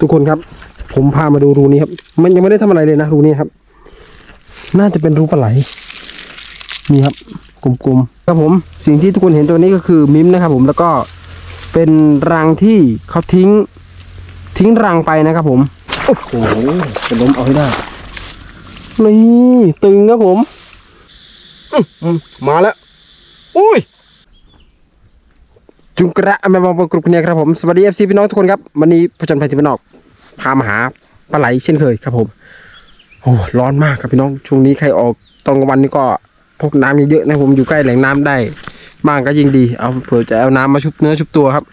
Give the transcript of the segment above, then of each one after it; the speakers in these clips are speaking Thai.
ทุกคนครับ ผมพามาดูรูนี้ครับ มันยังไม่ได้ทำอะไรเลยนะรูนี้ครับ น่าจะเป็นรูปลาไหลนี่ครับกลมๆครับผมสิ่งที่ทุกคนเห็นตัวนี้ก็คือมิมนะครับ ผมแล้วก็เป็นรังที่เขาทิ้ง ทิ้งรังไปนะครับ ผมโอ้โหจะล้มเอาให้ได้นี่ตึงครับผมมาแล้วอุ้ย จุงกระแม่บองปกรุปเนี่ยครับผมสวัสดีเอฟซีพี่น้องทุกคนครับวันนี้ผจญภัยที่บ้านอกพามาหาปลาไหลเช่นเคยครับผมโอ้ร้อนมากครับพี่น้องช่วงนี้ใครออกตอนกลางวันนี่ก็พกน้ำเยอะๆนะผมอยู่ใกล้แหล่งน้ำได้มากก็ยิ่งดีเอาเผื่อจะเอาน้ำมาชุบเนื้อชุบตัวครับ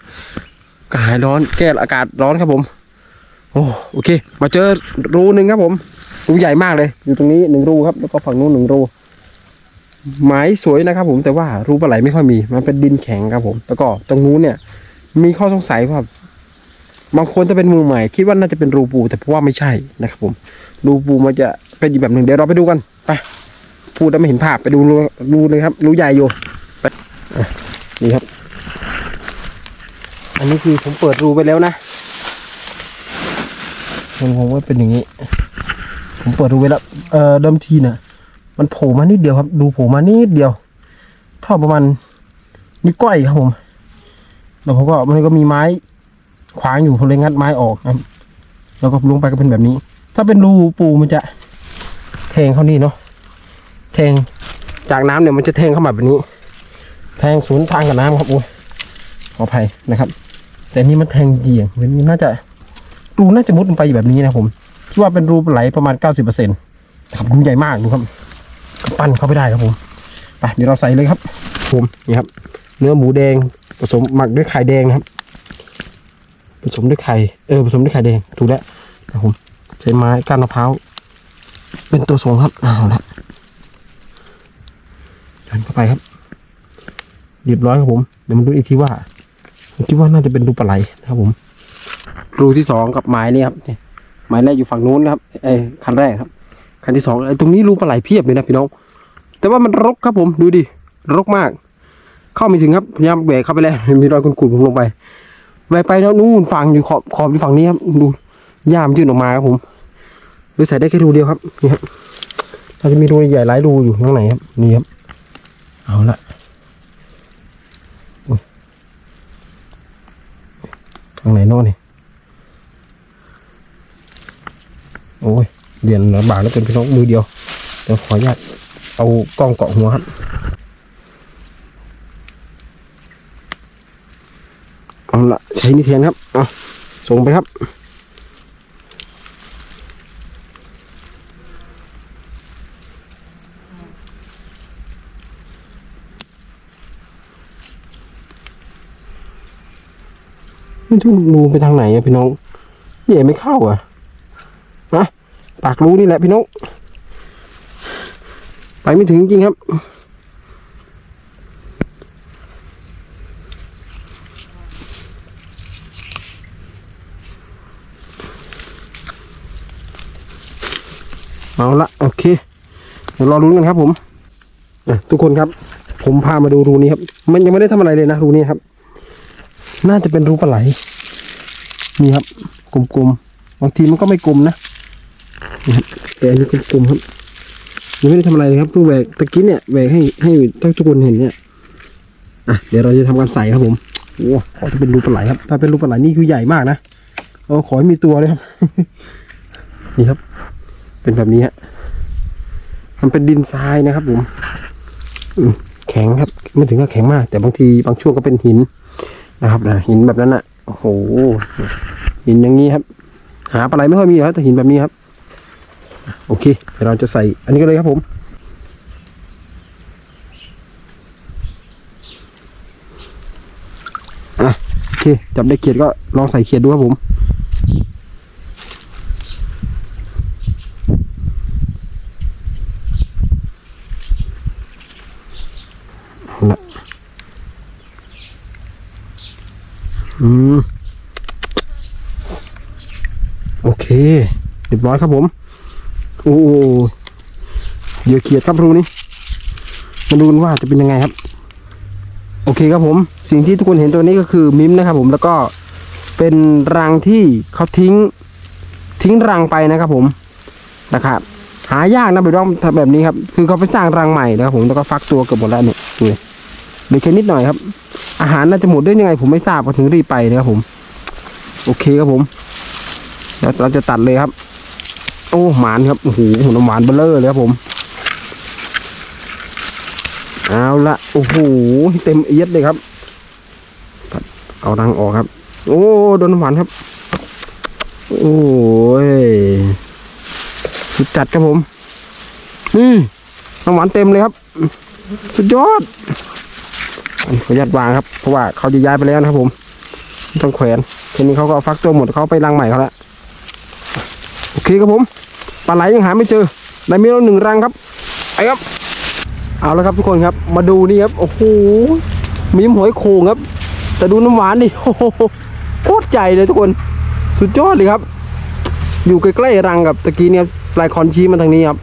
กายร้อนแก้อากาศร้อนครับผม โอ้โอเค มาเจอรูหนึ่งครับผมรูใหญ่มากเลย อยู่ตรงนี้หนึ่งรูครับ แล้วก็ฝั่งนู้นหนึ่งรู ไม้สวยนะครับ ผมแต่ว่ารูปลาไหลไม่ค่อยมีมันเป็นดินแข็งครับ ผม แล้วก็ตรงนู้นเนี่ย มีข้อสงสัยว่าบางคนจะเป็นมือใหม่ คิดว่าน่าจะเป็นรูปู แต่เพราะว่าไม่ใช่นะครับ ผม รูปูมันจะเป็นอีกแบบหนึ่งเดี๋ยวเราไปดูกันไปพูดแล้วไม่เห็นภาพไปดูรูเลยครับรูใหญ่อยู่ไปนี่ครับ อันนี้คือผมเปิดรูไปแล้วนะมันคงว่าเป็นอย่างนี้ ผมเปิดรูไปแล้วเอ่อเดิมทีเนี่ย มันโผล่มานิดเดียวครับ ดูโผล่มานิดเดียวเท่าประมาณนิ้วก้อยครับผมแล้วผมก็มันก็มีไม้ขวางอยู่ผมเลยงัดไม้ออกครับ แล้วก็ลงไปก็เป็นแบบนี้ ถ้าเป็นรูปูมันจะแทงเข้านี่เนาะแทงจากน้ำเนี่ยมันจะแทงเข้ามาแบบนี้ แทงสวนทางกับน้ำครับโอ้ยขออภัยนะครับ แต่นี่มันแทงเหยี่ยงเป็นน่าจะรูน่าจะมุดลงไปแบบนี้นะผมคิดว่าเป็นรูไหลประมาณเก้าสิบเปอร์เซ็นต์ครับรูใหญ่มากดูครับ ปั้นเข้าไปได้ครับผมไปเดี๋ยวเราใส่เลยครับ ผมนี่ครับ เนื้อหมูแดงผสมหมักด้วยไข่แดงนะครับ ผสมด้วยไข่เออผสมด้วยไข่แดงถูกแล้วนะครับผมใช้ไม้ก้านมะพร้าวเป็นตัวทรงครับเอาละดันเข้าไปครับเรียบร้อยครับผมเดี๋ยวมาดูอีกทีว่าผมคิดว่าน่าจะเป็นรูปลาไหลนะครับผมรูที่สองกับไม้นี่ครับเนี่ยไม้แรกอยู่ฝั่งนู้นนะครับเอ้ยคันแรกครับคันที่สองไอ้ตรงนี้รูปลาไหลเพียบเลยนะพี่น้อง แต่ว่ามันรกครับผมดูดิรกมาก เข้าไม่ถึงครับพยายามแบกเข้าไปแล้วมีรอยกุ่นๆผมลงไปแบกไปแล้วนู่นฝั่งอยู่ขอบขอบอยู่ฝั่งนี้ครับดูหญ้ามยื่นออกมาครับผมเลยใส่ได้แค่รูเดียวครับนี่ครับเราจะมีรูใหญ่หลายรูอยู่ข้างในครับนี่ครับ เอาละอุ๊ยข้างในโน่นนี่โอ้ยเรียนลำบากแล้วเป็นพี่น้องมือเดียวเดี๋ยวขออนุญาต เอากล้องเกาะหัวครับเอาละใช้นี่แทนครับเอาส่งไปครับนี่ทุกรูไปทางไหนอะพี่น้องเหย่ไม่เข้าอะฮะปากรูนี่แหละพี่น้อง ไปไม่ถึงจริงครับเอาละโอเคเดี๋ยวรอรุ้นกันครับ ผมทุกคนครับ ผมพามาดูรูนี้ครับ มันยังไม่ได้ทำอะไรเลยนะรูนี้ครับ น่าจะเป็นรูปลาไหล นี่ครับ กลมๆบางทีมันก็ไม่กลมนะแต่อันนี้กลมๆครับ ยังไม่ได้ทำอะไรเลยครับเพิ่งแหวกตะกี้เนี่ยแหวกให้ให้ท่านทุกคนเห็นเนี่ยอะเดี๋ยวเราจะทำการใส่ครับผมโอ้ขอจะเป็นรูปลาไหลครับ ถ้าเป็นรูปลาไหลนี่คือใหญ่มากนะเออขอให้มีตัวเลยครับ นี่ครับ เป็นแบบนี้ฮะมันเป็นดินทรายนะครับผมอืมแข็งครับ ไม่ถึงกับแข็งมาก แต่บางทีบางช่วงก็เป็นหินนะครับนะหินแบบนั้นอะโอ้โหหินอย่างนี้ครับ หาปลาไหลไม่ค่อยมีแล้วแต่หินแบบนี้ครับ โอเคเดี๋ยวเราจะใส่อันนี้ก็เลยครับผมอะโอเคจับได้เขียดก็ลองใส่เขียดดูครับผมละอืม โอเคเรียบร้อยครับผม โอ้โหเดี๋ยวเขียดครับรูนี้มาดูกันว่าจะเป็นยังไงครับ โอเคครับผม สิ่งที่ทุกคนเห็นตัวนี้ก็คือมิมนะครับ ผมแล้วก็เป็นรังที่เขาทิ้ง ทิ้งรังไปนะครับ ผมนะครับหายากนะไปด้อมทำแบบนี้ครับคือเขาไปสร้างรังใหม่นะครับผมแล้วก็ฟักตัวเกือบหมดแล้วเนี่ยดูเลยเหลือแค่นิดหน่อยครับ อาหารน่าจะหมดได้ยังไง ผมไม่ทราบก็ถึงรีบไปนะครับผม โอเคครับผมเดี๋ยวเราจะตัดเลยครับ อ้หมานครับโอ้โหน้ำหวานเบลเลอร์เลยครับผม เอาละโอ้โหเต็มเอียดเลยครับ เอารังออกครับ โอ้โดนน้ำหวานครับ โอ้ยสุดจัดครับผมนี่น้ำหวานเต็มเลยครับ สุดยอดขออนุญาตวางครับ เพราะว่าเขาจะย้ายไปแล้วนะครับผม ต้องแขวนทีนี้เขาก็ฟักตัวหมดเขาไปรังใหม่เขาล้วโอเคครับผม ปลาไหลยังหาไม่เจอได้มีเราหนึ่งรังครับไปครับ เอาแล้วครับทุกคนครับ มาดูนี่ครับ โอ้โหมีหอยโขงครับ แต่ดูน้ำหวานดิโอ้โหโคตรใหญ่เลยทุกคน สุดยอดเลยครับ อยู่ใกล้ๆรังกับตะกี้เนี่ยปลายคอนชี้มาทางนี้ครับ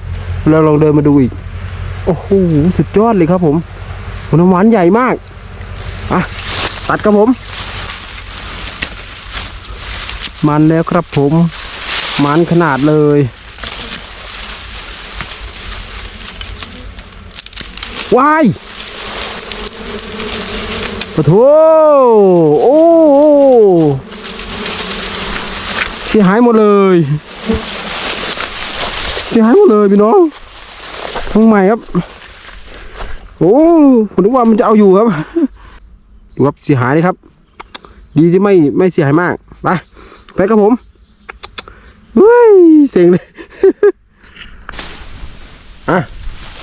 เราลองเดินมาดูอีก โอ้โหสุดยอดเลยครับ ผมน้ำหวานใหญ่มากอะตัดครับผม มันแล้วครับผม มันขนาดเลย วายปะโถโอ้เสียหายหมดเลยเสียหายหมดเลยพี่น้องทั้งใหม่ครับ โอ้ผมนึกว่ามันจะเอาอยู่ครับดูครับเสียหายเลยครับ ดีที่ไม่ไม่เสียหายมากไปไปครับผมเฮ้ยเสียงเลยอะ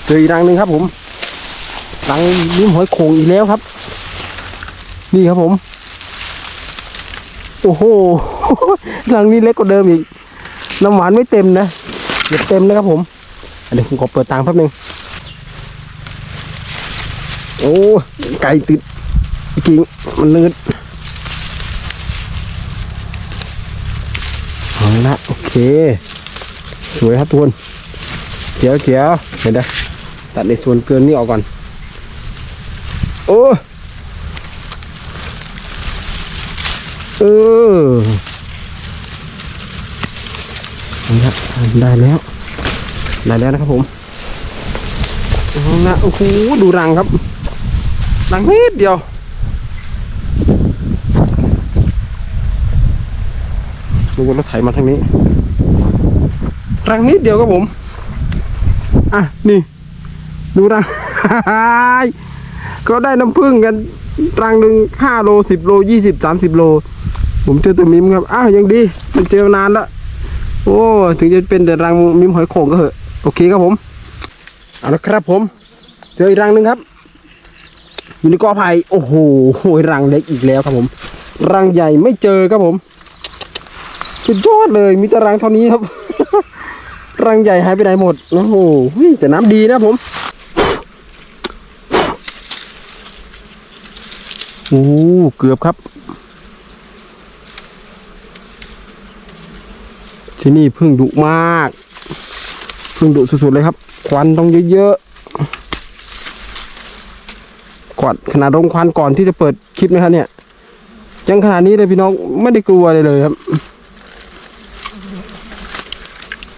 เจออีกรังหนึ่งครับผม รังลิ้มหอยโขงอีกแล้วครับ นี่ครับผม โอ้โหรังนี้เล็กกว่าเดิมอีก น้ำหวานไม่เต็มนะเดี๋ยวเต็มนะครับผมอันนี้ผมขอเปิดตังค์แป๊บนึงโอ้ไก่ติดกิ่งมันนืดเอาละโอเค สวยครับทุกคนเจียวเจียวเห็นไหมตัดในส่วนเกินนี่ออกก่อน โอ้เออนี่ครับได้แล้ว ได้แล้วนะครับผมเอาละโอ้โหดูรังครับ รังนิดเดียว ดูรถไถมาทางนี้ รังนิดเดียวครับผม อะ นี่ ดูรัง ก็ได้น้ำผึ้งกันรังหนึ่งห้าโลสิบโลยี่สิบสามสิบโล ผมเจอแต่มิมครับ อ้าวยังดีมันเจอนานแล้วโอ้ ถึงจะเป็นแต่รังมิมหอยโข่งก็เหอะ โอเคครับผม เอาละครับผม เจออีกรังหนึ่งครับอยู่ในกอไผ่โอ้โหรังเล็กอีกแล้วครับผม รังใหญ่ไม่เจอครับผมสุดยอดเลย มีแต่รังเท่านี้ครับ รังใหญ่หายไปไหนหมด โอ้โหแต่น้ำดีนะผม โอ้เกือบครับ ที่นี่พึ่งดุมากพึ่งดุสุดๆเลยครับ ควันต้องเยอะๆก่อนขนาดลงควันก่อนที่จะเปิดคลิปนะครับเนี่ยยังขนาดนี้เลยพี่น้องไม่ได้กลัวเลยเลยครับ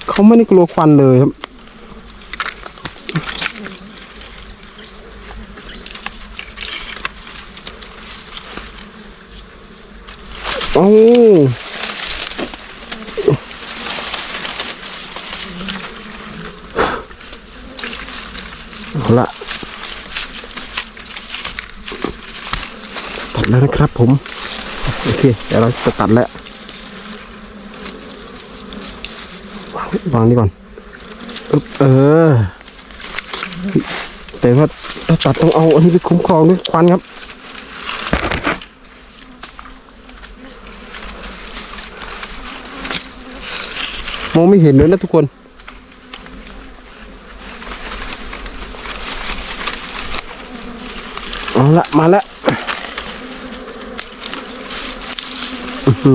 เขาไม่ได้กลัวควันเลยครับ โอ้เอาละตัดแล้วนะครับผม โอเค เดี๋ยวเราจะตัดแล้ว วางวางนี่ก่อนเออแต่ว่าถ้าตัดต้องเอาอันนี้ไปคุ้มครองด้วยควันครับ มองไม่เห็นเลยนะทุกคนเอาละมาละอื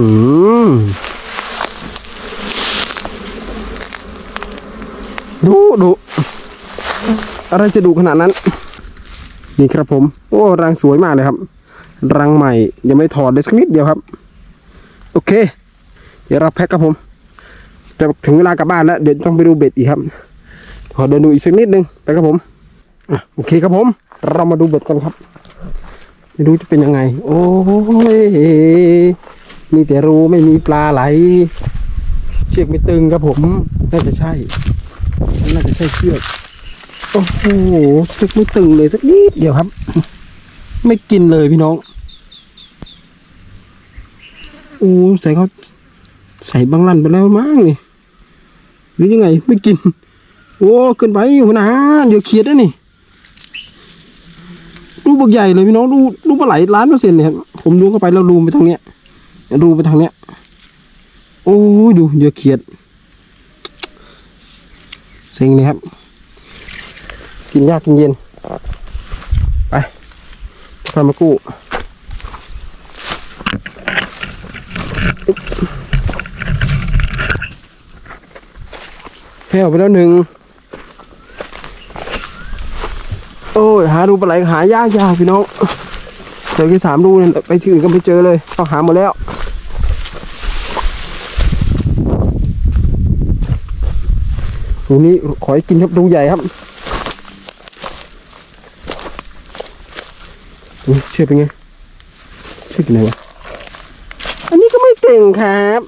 อดูดูอะไรจะดูขนาดนั้น นี่ครับผม โอ้รังสวยมากเลยครับ รังใหม่ยังไม่ถอดเลยสักนิดเดียวครับ โอเค เดี๋ยวเราแพ็คครับผม จะถึงเวลากลับบ้านแล้วเดี๋ยวต้องไปดูเบ็ดอีกครับ ขอเดินดูอีกสักนิดนึงไปครับผมอะโอเคครับผม เรามาดูเบ็ดกันครับไม่รู้จะเป็นยังไง โอ้ยมีแต่รูไม่มีปลาไหล เชือกไม่ตึงครับผมน่าจะใช่น่าจะใช่เชือกโอ้โหเชือกไม่ตึงเลยสักนิดเดียวครับ ไม่กินเลยพี่น้องโอ้ใส่เขาใส่บางลันไปแล้วมั้งนี่ หรือยังไง ไม่กิน โอ้เกินไปหัวหนาเดี๋ยวเครียดนะนี่รูปบักใหญ่เลยพี่น้องรูรูปปลาไหลล้านเปอร์เซ็นต์เลยครับผมดูเข้าไปแล้วรูไปทางเนี้ยรูไปทางเนี้ย โอ้ยดูเดี๋ยวเครียดเซ็งเลยครับ กินยากกินเย็น ไปพามากู้ แพ้วไปแล้วหนึ่งโอ้ยหาดูปลาไหลหายากยากพี่น้องเจอแค่สามรูเนี่ยไปที่อื่นก็ไม่เจอเลยต้องหาหมดแล้วรูนี้ขอให้กินครับรูใหญ่ครับเชื่อเป็นไงเชื่อกินไหนวะอันนี้ก็ไม่เก่งครับ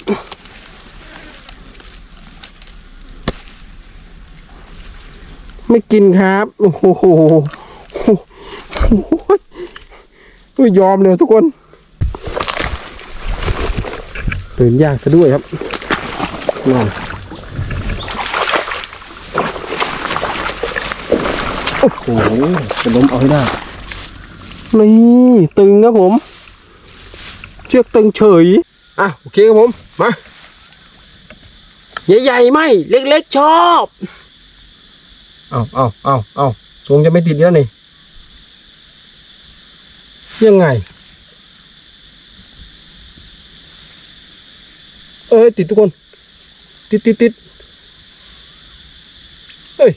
ไม่กินครับ โอ้โหโอ้ยยอมเลยทุกคนเดินยากซะด้วยครับนั่นโอ้โหจะล้มเอาให้ได้นี่ตึงครับผม เชือกตึงเฉย อะ โอเคครับผม มา ใหญ่ๆไม่ เล็กๆชอบ เอาเอาเอาเอาทรงจะไม่ติดแล้วนี่ ยังไง เอ้ย ติดทุกคน ติดติดติดเฮ้ย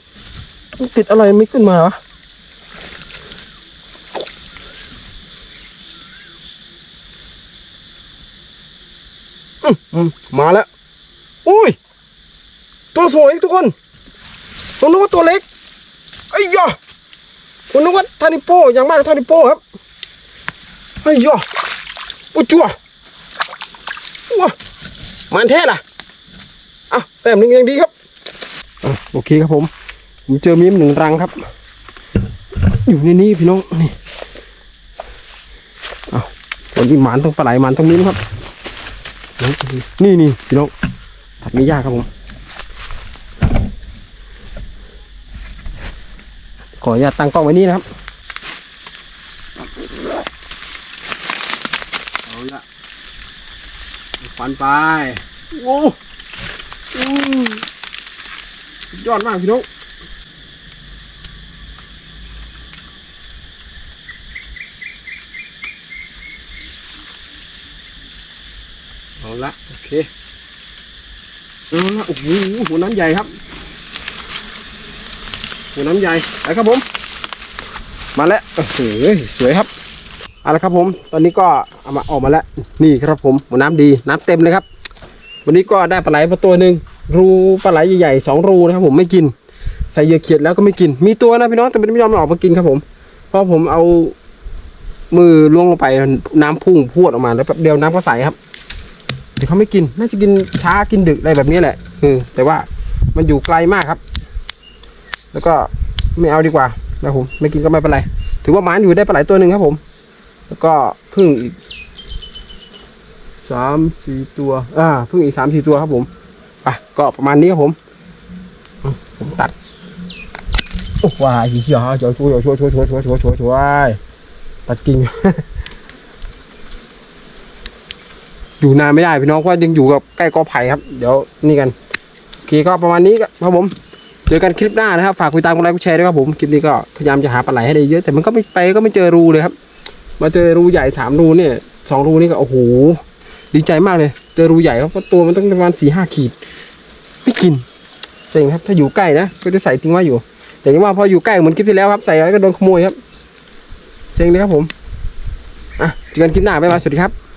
ติดอะไรไม่ขึ้นมาวะอืมอืมมาแล้ว อุ้ย ตัวสวยทุกคน ผมนึกว่าตัวเล็กไอ้ยอผมนึกว่าทานิโป้อย่างมากทานิโป้ครับไอ้ยออุจัวว้ามันเทศอะอะแต้มหนึ่งยังดีครับอะโอเคครับผมผมเจอมีมหนึ่งรังครับ อยู่ในนี้พี่น้องนี่เอาวันนี้หมานต้องปลาไหลหมานต้องมีมครับ นี่นี่พี่น้องถัดไม่ยากครับผม ขออนุญาตตั้งกล้องไว้นี่นะครับเอาละฟันไปโอ้อืมสุดยอดมากพี่น้องเอาละโอเคเอาละโอ้โหหัวน้ำใหญ่ครับ หัวน้ำใหญ่ไปครับผม มาแล้วโอ้โหสวยครับเอาละครับผม ตอนนี้ก็เอามาออกมาแล้ว นี่ครับผมหัวน้ำดีน้ำเต็มเลยครับ วันนี้ก็ได้ปลาไหลมาตัวหนึ่งรูปลาไหลใหญ่ๆสองรูนะครับผมไม่กิน ใส่เหยื่อเขียดแล้วก็ไม่กิน มีตัวนะพี่น้องแต่ไม่ยอมออกมากินครับผม เพราะผมเอามือล่วงลงไปน้ำพุ่งพวดออกมาแล้วแป๊บเดียวน้ำก็ใสครับเดี๋ยวเขาไม่กินน่าจะกินช้ากินดึกอะไรแบบนี้แหละเออแต่ว่ามันอยู่ไกลมากครับ แล้วก็ไม่เอาดีกว่านะผมไม่กินก็ไม่เป็นไร ถือว่าหมานอยู่ได้ปลาไหลตัวหนึ่งครับผม แล้วก็พึ่งอีกสามสี่ตัวอ่าพึ่งอีกสามสี่ตัวครับผมไปก็ประมาณนี้ครับผมผมตัดโอ้ว้ายเหี้ยเดี๋ยวช่วยเดี๋ยวช่วยช่วยช่วยช่วยช่วยช่วยช่วยตัดกิ่งอยู่นานไม่ได้พี่น้องเพราะยังอยู่กับใกล้กอไผ่ครับ เดี๋ยวนี่กันโอเคก็ประมาณนี้ครับผม เจอกันคลิปหน้านะครับ ฝากคุยตามกดไลค์กดแชร์ด้วยครับผม คลิปนี้ก็พยายามจะหาปลาไหลให้ได้เยอะ แต่มันก็ไม่ไปก็ไม่เจอรูเลยครับ มาเจอรูใหญ่สามรูเนี่ยสองรูนี่ก็โอ้โห ดีใจมากเลย เจอรูใหญ่ครับเพราะตัวมันต้องประมาณสี่ห้าขีด ไม่กินเซ็งครับถ้าอยู่ใกล้นะก็จะใส่ทิ้งไว้อยู่ แต่ยังว่าพออยู่ใกล้เหมือนคลิปที่แล้วครับ ใส่ไว้ก็โดนขโมยครับ เซ็งเลยครับผม อะเจอกันคลิปหน้าบ๊ายบายสวัสดีครับ